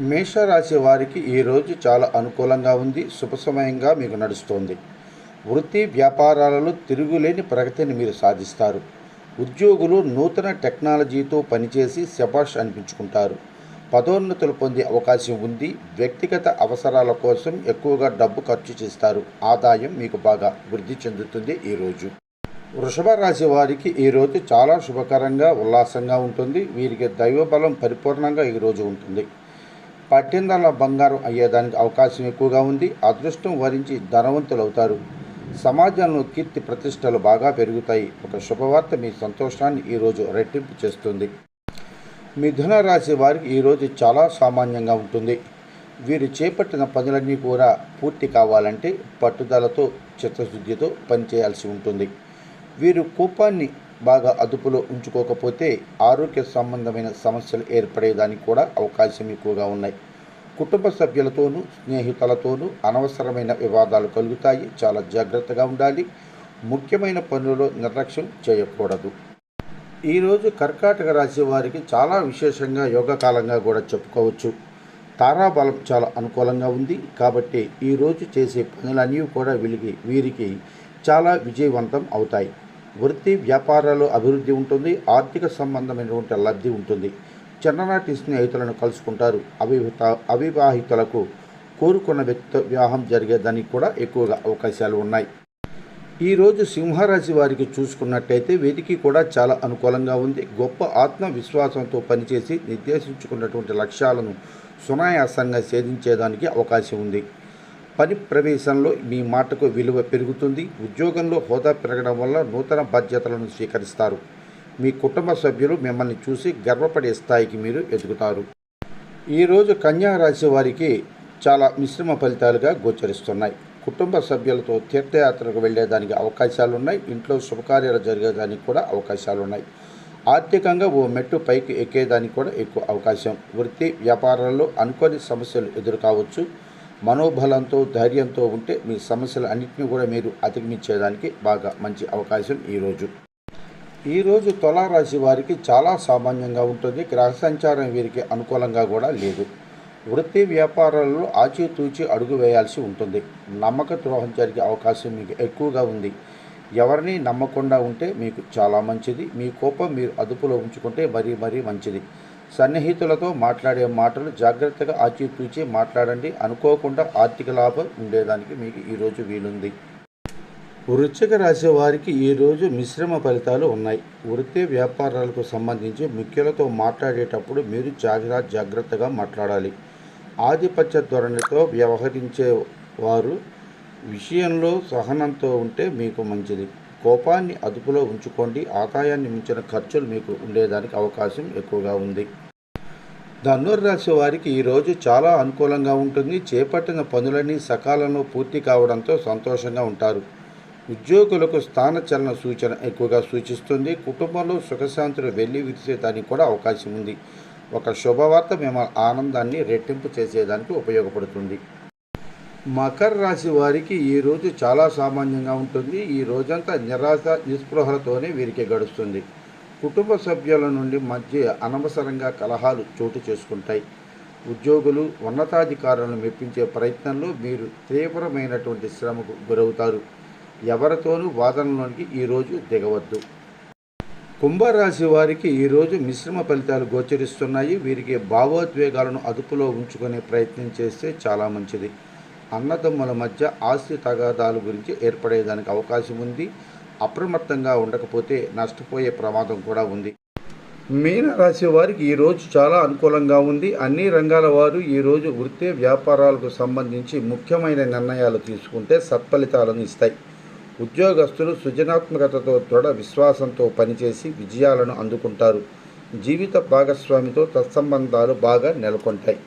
మేషరాశి వారికి ఈరోజు చాలా అనుకూలంగా ఉంది శుభ సమయంగా మీకు నడుస్తోంది. వృత్తి వ్యాపారాలలో తిరుగులేని ప్రగతిని మీరు సాధిస్తారు. ఉద్యోగులు నూతన టెక్నాలజీతో పనిచేసి శబాష్ అనిపించుకుంటారు. పదోన్నతులు పొందే అవకాశం ఉంది వ్యక్తిగత అవసరాల కోసం ఎక్కువగా డబ్బు ఖర్చు చేస్తారు. ఆదాయం మీకు బాగా వృద్ధి చెందుతుంది ఈరోజు వృషభ రాశి వారికి ఈరోజు చాలా శుభకరంగా ఉల్లాసంగా ఉంటుంది. వీరికి దైవబలం పరిపూర్ణంగా ఈరోజు ఉంటుంది. పట్టిందల బంగారం అయ్యేదానికి అవకాశం ఎక్కువగా ఉంది. అదృష్టం వరించి ధనవంతులు అవుతారు సమాజంలో కీర్తి ప్రతిష్టలు బాగా పెరుగుతాయి. ఒక శుభవార్త మీ సంతోషాన్ని ఈరోజు రెట్టింపు చేస్తుంది. మిథున రాశి వారికి ఈరోజు చాలా సామాన్యంగా ఉంటుంది. వీరు చేపట్టిన పనులన్నీ కూడా పూర్తి కావాలంటే పట్టుదలతో చిత్తశుద్ధితో పనిచేయాల్సి ఉంటుంది. వీరు కోపాన్ని బాగా అదుపులో ఉంచుకోకపోతే ఆరోగ్య సంబంధమైన సమస్యలు ఏర్పడేదానికి కూడా అవకాశం ఎక్కువగా ఉన్నాయి. కుటుంబ సభ్యులతోనూ స్నేహితులతోనూ అనవసరమైన వివాదాలు కలుగుతాయి. చాలా జాగ్రత్తగా ఉండాలి. ముఖ్యమైన పనులలో నిర్లక్ష్యం చేయకూడదు. ఈరోజు కర్కాటక రాశి వారికి చాలా విశేషంగా యోగకాలంగా కూడా చెప్పుకోవచ్చు. తారాబలం చాలా అనుకూలంగా ఉంది. కాబట్టి ఈరోజు చేసే పనులన్నీ కూడా వీరికి వీరికి చాలా విజయవంతం అవుతాయి. వృత్తి వ్యాపారాల్లో అభివృద్ధి ఉంటుంది ఆర్థిక సంబంధమైనటువంటి లబ్ధి ఉంటుంది. చిన్ననాటి స్నేహితులను కలుసుకుంటారు. అవిహిత అవివాహితులకు కోరుకున్న వ్యక్తి వివాహం జరిగేదానికి కూడా ఎక్కువగా అవకాశాలు ఉన్నాయి. ఈరోజు సింహరాశి వారికి చూసుకున్నట్టయితే వీరికి కూడా చాలా అనుకూలంగా ఉంది. గొప్ప ఆత్మవిశ్వాసంతో పనిచేసి నిర్దేశించుకున్నటువంటి లక్ష్యాలను సునాయాసంగా ఛేదించేదానికి అవకాశం ఉంది. పని ప్రవేశంలో మీ మాటకు విలువ పెరుగుతుంది. ఉద్యోగంలో హోదా పెరగడం వల్ల నూతన బాధ్యతలను స్వీకరిస్తారు. మీ కుటుంబ సభ్యులు మిమ్మల్ని చూసి గర్వపడే స్థాయికి మీరు ఎదుగుతారు. ఈరోజు కన్యా రాశి వారికి చాలా మిశ్రమ ఫలితాలుగా గోచరిస్తున్నాయి. కుటుంబ సభ్యులతో తీర్థయాత్రకు వెళ్ళేదానికి అవకాశాలు ఉన్నాయి ఇంట్లో శుభకార్యాలు జరిగేదానికి కూడా అవకాశాలు ఉన్నాయి ఆర్థికంగా ఓ మెట్టు పైకి ఎక్కేదానికి కూడా ఎక్కువ అవకాశం. వృత్తి వ్యాపారాల్లో అనుకోని సమస్యలు ఎదురు కావచ్చు మనోబలంతో ధైర్యంతో ఉంటే మీ సమస్యలు అన్నింటినీ కూడా మీరు అధిగమించేదానికి బాగా మంచి అవకాశం ఈరోజు ఈరోజు తులారాశి వారికి చాలా సామాన్యంగా ఉంటుంది. గ్రహ సంచారం వీరికి అనుకూలంగా కూడా లేదు. వృత్తి వ్యాపారాల్లో ఆచితూచి అడుగు వేయాల్సి ఉంటుంది. నమ్మక ద్రోహం జరిగే అవకాశం మీకు ఎక్కువగా ఉంది. ఎవరిని నమ్మకుండా ఉంటే మీకు చాలా మంచిది. మీ కోపం మీరు అదుపులో ఉంచుకుంటే మరీ మరీ మంచిది. సన్నిహితులతో మాట్లాడే మాటలు జాగ్రత్తగా ఆచితూచి మాట్లాడండి. అనుకోకుండా ఆర్థిక లాభం ఉండేదానికి మీకు ఈరోజు వీలుంది. వృశ్చిక రాశి వారికి ఈరోజు మిశ్రమ ఫలితాలు ఉన్నాయి. వృత్తి వ్యాపారాలకు సంబంధించి ముఖ్యులతో మాట్లాడేటప్పుడు మీరు జాగ్రత్త జాగ్రత్తగా మాట్లాడాలి. ఆధిపత్య ధోరణితో వ్యవహరించే వారు విషయంలో సహనంతో ఉంటే మీకు మంచిది. కోపాన్ని అదుపులో ఉంచుకోండి. ఆదాయాన్ని మించిన ఖర్చులు మీకు ఉండేదానికి అవకాశం ఎక్కువగా ఉంది. ధనుర్రాశి వారికి ఈరోజు చాలా అనుకూలంగా ఉంటుంది. చేపట్టిన పనులన్నీ సకాలంలో పూర్తి కావడంతో సంతోషంగా ఉంటారు. ఉద్యోగులకు స్థానచలన సూచన ఎక్కువగా సూచిస్తుంది. కుటుంబంలో సుఖశాంతులు వెళ్ళి విరిసేదానికి కూడా అవకాశం ఉంది. ఒక శుభవార్త మేము ఆనందాన్ని రెట్టింపు చేసేదానికి ఉపయోగపడుతుంది. మకర రాశి వారికి ఈరోజు చాలా సామాన్యంగా ఉంటుంది. ఈ రోజంతా నిరాశ నిస్పృహలతోనే వీరికి గడుస్తుంది. కుటుంబ సభ్యుల నుండి మధ్య అనవసరంగా కలహాలు చోటు చేసుకుంటాయి. ఉద్యోగులు ఉన్నతాధికారులను మెప్పించే ప్రయత్నంలో మీరు తీవ్రమైనటువంటి శ్రమకు గురవుతారు. ఎవరితోనూ వాదనలోనికి ఈరోజు దిగవద్దు. కుంభరాశి వారికి ఈరోజు మిశ్రమ ఫలితాలు గోచరిస్తున్నాయి. వీరికి భావోద్వేగాలను అదుపులో ఉంచుకునే ప్రయత్నం చేస్తే చాలా మంచిది. అన్నదమ్ముల మధ్య ఆస్తి తగాదాల గురించి ఏర్పడేదానికి అవకాశం ఉంది. అప్రమత్తంగా ఉండకపోతే నష్టపోయే ప్రమాదం కూడా ఉంది. మీనరాశి వారికి ఈరోజు చాలా అనుకూలంగా ఉంది. అన్ని రంగాల వారు ఈరోజు వృత్తి వ్యాపారాలకు సంబంధించి ముఖ్యమైన నిర్ణయాలు తీసుకుంటే సత్ఫలితాలను ఇస్తాయి. ఉద్యోగస్తులు సృజనాత్మకతతో దృఢ విశ్వాసంతో పనిచేసి విజయాలను అందుకుంటారు. జీవిత భాగస్వామితో తత్సంబంధాలు బాగా నెలకొంటాయి.